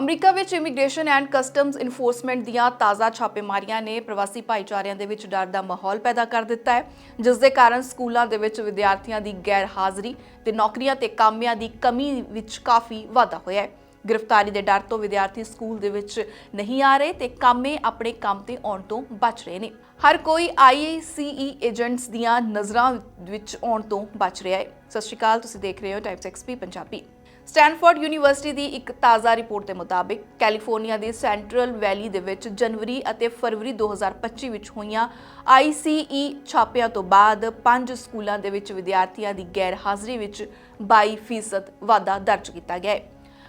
America ਵਿੱਚ immigration and customs enforcement ਦੀਆਂ ਤਾਜ਼ਾ ਛਾਪੇਮਾਰੀਆਂ ਨੇ ਪ੍ਰਵਾਸੀ ਭਾਈਚਾਰਿਆਂ ਦੇ ਵਿੱਚ ਡਰ ਦਾ ਮਾਹੌਲ ਪੈਦਾ ਕਰ ਦਿੱਤਾ ਹੈ, ਜਿਸ ਦੇ ਕਾਰਨ ਸਕੂਲਾਂ ਦੇ ਵਿੱਚ ਵਿਦਿਆਰਥੀਆਂ ਦੀ ਗੈਰ ਹਾਜ਼ਰੀ ਤੇ ਨੌਕਰੀਆਂ ਤੇ ਕਾਮਿਆਂ ਦੀ ਕਮੀ ਵਿੱਚ ਕਾਫੀ ਵਾਧਾ ਹੋਇਆ ਹੈ। ਗ੍ਰਿਫਤਾਰੀ ਦੇ ਡਰ ਤੋਂ ਵਿਦਿਆਰਥੀ ਸਕੂਲ ਦੇ ਵਿੱਚ ਨਹੀਂ ਆ ਰਹੇ ਤੇ ਕਾਮੇ ਆਪਣੇ ਕੰਮ ਤੇ ਆਉਣ ਤੋਂ ਬਚ ਰਹੇ ਨੇ। ਹਰ ਕੋਈ ਆਈਏਸੀਈ ਏਜੰਟਸ ਦੀਆਂ ਨਜ਼ਰਾਂ ਵਿੱਚ ਆਉਣ ਤੋਂ ਬਚ ਰਿਹਾ ਹੈ। ਸਤਿ ਸ਼੍ਰੀ ਅਕਾਲ, ਤੁਸੀਂ ਦੇਖ ਰਹੇ ਹੋ Times XP Punjabi. Stanford University ਦੀ ਇੱਕ ਤਾਜ਼ਾ ਰਿਪੋਰਟ ਦੇ ਮੁਤਾਬਿਕ ਕੈਲੀਫੋਰਨੀਆ ਦੀ ਸੈਂਟਰਲ ਵੈਲੀ ਦੇ ਵਿੱਚ ਜਨਵਰੀ ਅਤੇ ਫਰਵਰੀ 2025 ਵਿੱਚ ਹੋਈਆਂ ICE ਛਾਪਿਆਂ ਤੋਂ ਬਾਅਦ ਪੰਜ ਸਕੂਲਾਂ ਦੇ ਵਿੱਚ ਵਿਦਿਆਰਥੀਆਂ ਦੀ ਗੈਰ ਹਾਜ਼ਰੀ ਵਿੱਚ 22% ਵਾਧਾ ਦਰਜ ਕੀਤਾ ਗਿਆ ਹੈ।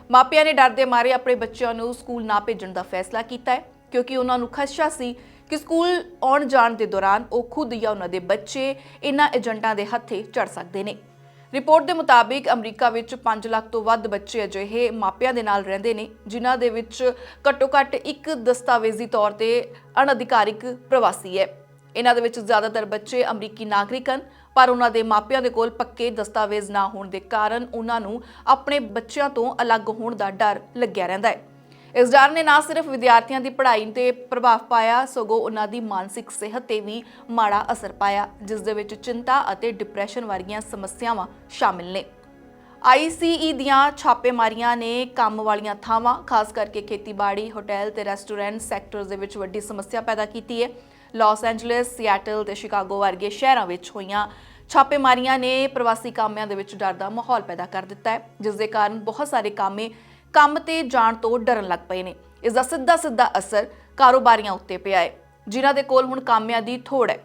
ਮਾਪਿਆਂ ਨੇ ਡਰ ਦੇ ਮਾਰੇ ਆਪਣੇ ਬੱਚਿਆਂ ਨੂੰ ਸਕੂਲ ਨਾ ਭੇਜਣ ਦਾ ਫੈਸਲਾ ਕੀਤਾ ਹੈ, ਕਿਉਂਕਿ ਉਹਨਾਂ ਨੂੰ ਖਦਸ਼ਾ ਸੀ ਕਿ ਸਕੂਲ ਆਉਣ ਜਾਣ ਦੇ ਦੌਰਾਨ ਉਹ ਖੁਦ ਜਾਂ ਉਹਨਾਂ ਦੇ ਬੱਚੇ ਇਨ੍ਹਾਂ ਏਜੰਟਾਂ ਦੇ ਹੱਥੇ ਚੜ ਸਕਦੇ ਨੇ। ਰਿਪੋਰਟ ਦੇ ਮੁਤਾਬਿਕ ਅਮਰੀਕਾ ਵਿੱਚ 5 ਲੱਖ ਤੋਂ ਵੱਧ ਬੱਚੇ ਅਜਿਹੇ ਮਾਪਿਆਂ ਦੇ ਨਾਲ ਰਹਿੰਦੇ ਨੇ, ਜਿਨ੍ਹਾਂ ਦੇ ਵਿੱਚ ਘੱਟੋ-ਘੱਟ ਇੱਕ ਦਸਤਾਵੇਜ਼ੀ ਤੌਰ ਤੇ ਅਣਅਧਿਕਾਰਿਕ ਪ੍ਰਵਾਸੀ ਹੈ। ਇਹਨਾਂ ਦੇ ਵਿੱਚ ਜ਼ਿਆਦਾਤਰ ਬੱਚੇ ਅਮਰੀਕੀ ਨਾਗਰਿਕ ਹਨ, ਪਰ ਉਹਨਾਂ ਦੇ ਮਾਪਿਆਂ ਦੇ ਕੋਲ ਪੱਕੇ ਦਸਤਾਵੇਜ਼ ਨਾ ਹੋਣ ਦੇ ਕਾਰਨ ਉਹਨਾਂ ਨੂੰ ਆਪਣੇ ਬੱਚਿਆਂ ਤੋਂ ਅਲੱਗ ਹੋਣ ਦਾ ਡਰ ਲੱਗਿਆ ਰਹਿੰਦਾ ਹੈ। ਇਸ ਡਰ ਨੇ ਨਾ ਸਿਰਫ ਵਿਦਿਆਰਥੀਆਂ ਦੀ ਪੜ੍ਹਾਈ ਤੇ ਪ੍ਰਭਾਵ ਪਾਇਆ, ਸਗੋਂ ਉਹਨਾਂ ਦੀ ਮਾਨਸਿਕ ਸਿਹਤ ਤੇ ਵੀ ਮਾੜਾ ਅਸਰ ਪਾਇਆ, ਜਿਸ ਦੇ ਵਿੱਚ ਚਿੰਤਾ ਅਤੇ ਡਿਪਰੈਸ਼ਨ ਵਰਗੀਆਂ ਸਮੱਸਿਆਵਾਂ ਸ਼ਾਮਿਲ ਨੇ। ਆਈਸੀਈ ਦੀਆਂ ਛਾਪੇਮਾਰੀਆਂ ਨੇ ਕੰਮ ਵਾਲੀਆਂ ਥਾਵਾਂ, ਖਾਸ ਕਰਕੇ ਖੇਤੀਬਾੜੀ, ਹੋਟਲ ਤੇ ਰੈਸਟੋਰੈਂਟ ਸੈਕਟਰਸ ਦੇ ਵਿੱਚ ਵੱਡੀ ਸਮੱਸਿਆ ਪੈਦਾ ਕੀਤੀ ਹੈ ਲਾਸ ਐਂਜਲਸ, ਸੀਐਟਲ ਤੇ ਸ਼ਿਕਾਗੋ ਵਰਗੇ ਸ਼ਹਿਰਾਂ ਵਿੱਚ ਹੋਈਆਂ ਛਾਪੇਮਾਰੀਆਂ ਨੇ ਪ੍ਰਵਾਸੀ ਕਾਮਿਆਂ ਦੇ ਵਿੱਚ ਡਰ ਦਾ ਮਾਹੌਲ ਪੈਦਾ ਕਰ ਦਿੱਤਾ ਹੈ, ਜਿਸ ਦੇ ਕਾਰਨ ਬਹੁਤ ਸਾਰੇ ਕਾਮੇ ਕੰਮ ਤੇ ਜਾਣ ਤੋਂ ਡਰਨ ਲੱਗ ਪਏ ਨੇ। ਇਸ ਦਾ ਸਿੱਧਾ ਸਿੱਧਾ ਅਸਰ ਕਾਰੋਬਾਰੀਆਂ ਉੱਤੇ ਪਿਆ ਹੈ, ਜਿਨ੍ਹਾਂ ਦੇ ਕੋਲ ਹੁਣ ਕਾਮਿਆਂ ਦੀ ਥੋੜ ਹੈ।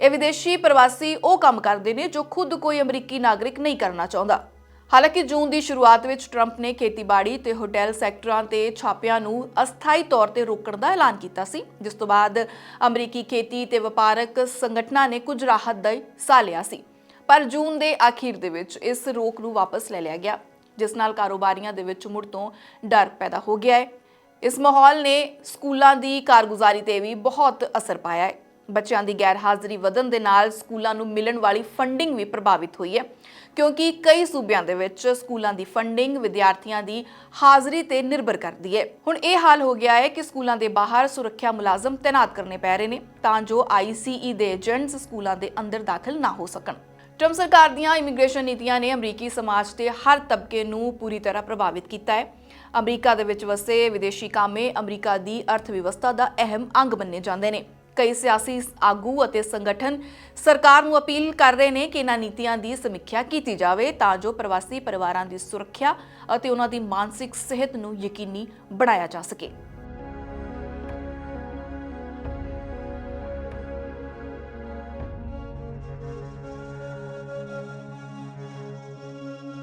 ਇਹ ਵਿਦੇਸ਼ੀ ਪ੍ਰਵਾਸੀ ਉਹ ਕੰਮ ਕਰਦੇ ਨੇ ਜੋ ਖੁਦ ਕੋਈ ਅਮਰੀਕੀ ਨਾਗਰਿਕ ਨਹੀਂ ਕਰਨਾ ਚਾਹੁੰਦਾ। ਹਾਲਾਂਕਿ ਜੂਨ ਦੀ ਸ਼ੁਰੂਆਤ ਵਿੱਚ ਟਰੰਪ ਨੇ ਖੇਤੀਬਾੜੀ ਤੇ ਹੋਟਲ ਸੈਕਟਰਾਂ ਤੇ ਛਾਪਿਆਂ ਨੂੰ ਅਸਥਾਈ ਤੌਰ ਤੇ ਰੋਕਣ ਦਾ ਐਲਾਨ ਕੀਤਾ ਸੀ, ਜਿਸ ਤੋਂ ਬਾਅਦ ਅਮਰੀਕੀ ਖੇਤੀ ਤੇ ਵਪਾਰਕ ਸੰਗਠਨਾਂ ਨੇ ਕੁਝ ਰਾਹਤ ਦਾ ਸਾਹ ਲਿਆ ਸੀ। ਪਰ ਜੂਨ ਦੇ ਅਖੀਰ ਦੇ ਵਿੱਚ ਇਸ ਰੋਕ ਨੂੰ ਵਾਪਸ ਲੈ ਲਿਆ ਗਿਆ। ਜਿਸ ਨਾਲ ਕਾਰੋਬਾਰੀਆਂ ਦੇ ਵਿੱਚ ਮੁੜ ਤੋਂ ਡਰ ਪੈਦਾ ਹੋ ਗਿਆ ਹੈ। ਇਸ ਮਾਹੌਲ ਨੇ ਸਕੂਲਾਂ ਦੀ ਕਾਰਗੁਜ਼ਾਰੀ ਤੇ ਵੀ ਬਹੁਤ ਅਸਰ ਪਾਇਆ ਹੈ। ਬੱਚਿਆਂ ਦੀ ਗੈਰ ਹਾਜ਼ਰੀ ਵਧਣ ਦੇ ਨਾਲ ਸਕੂਲਾਂ ਨੂੰ ਮਿਲਣ ਵਾਲੀ ਫੰਡਿੰਗ ਵੀ ਪ੍ਰਭਾਵਿਤ ਹੋਈ ਹੈ, ਕਿਉਂਕਿ ਕਈ ਸੂਬਿਆਂ ਦੇ ਵਿੱਚ ਸਕੂਲਾਂ ਦੀ ਫੰਡਿੰਗ ਵਿਦਿਆਰਥੀਆਂ ਦੀ ਹਾਜ਼ਰੀ ਤੇ ਨਿਰਭਰ ਕਰਦੀ ਹੈ। ਹੁਣ ਇਹ ਹਾਲ ਹੋ ਗਿਆ ਹੈ ਕਿ ਸਕੂਲਾਂ ਦੇ ਬਾਹਰ ਸੁਰੱਖਿਆ ਮੁਲਾਜ਼ਮ ਤਾਇਨਾਤ ਕਰਨੇ ਪੈ ਰਹੇ ਨੇ ਤਾਂ ਜੋ ਆਈਸੀਈ ਦੇ ਏਜੰਟਸ ਸਕੂਲਾਂ ਦੇ ਅੰਦਰ ਦਾਖਲ ਨਾ ਹੋ ਸਕਣ। ਟਰੰਪ ਸਰਕਾਰ ਦੀਆਂ ਇਮੀਗ੍ਰੇਸ਼ਨ ਨੀਤੀਆਂ ਨੇ ਅਮਰੀਕੀ ਸਮਾਜ ਦੇ ਹਰ ਤਬਕੇ ਨੂੰ ਪੂਰੀ ਤਰ੍ਹਾਂ ਪ੍ਰਭਾਵਿਤ ਕੀਤਾ ਹੈ। ਅਮਰੀਕਾ ਦੇ ਵਿੱਚ ਵਸੇ ਵਿਦੇਸ਼ੀ ਕਾਮੇ ਅਮਰੀਕਾ ਦੀ ਅਰਥ ਵਿਵਸਥਾ ਦਾ ਅਹਿਮ ਅੰਗ ਮੰਨੇ ਜਾਂਦੇ ਨੇ। ਕਈ ਸਿਆਸੀ ਆਗੂ ਅਤੇ ਸੰਗਠਨ ਸਰਕਾਰ ਨੂੰ ਅਪੀਲ ਕਰ ਰਹੇ ਨੇ ਕਿ ਇਹਨਾਂ ਨੀਤੀਆਂ ਦੀ ਸਮੀਖਿਆ ਕੀਤੀ ਜਾਵੇ ਤਾਂ ਜੋ ਪ੍ਰਵਾਸੀ ਪਰਿਵਾਰਾਂ ਦੀ ਸੁਰੱਖਿਆ ਅਤੇ ਉਹਨਾਂ ਦੀ ਮਾਨਸਿਕ ਸਿਹਤ ਨੂੰ ਯਕੀਨੀ ਬਣਾਇਆ ਜਾ ਸਕੇ।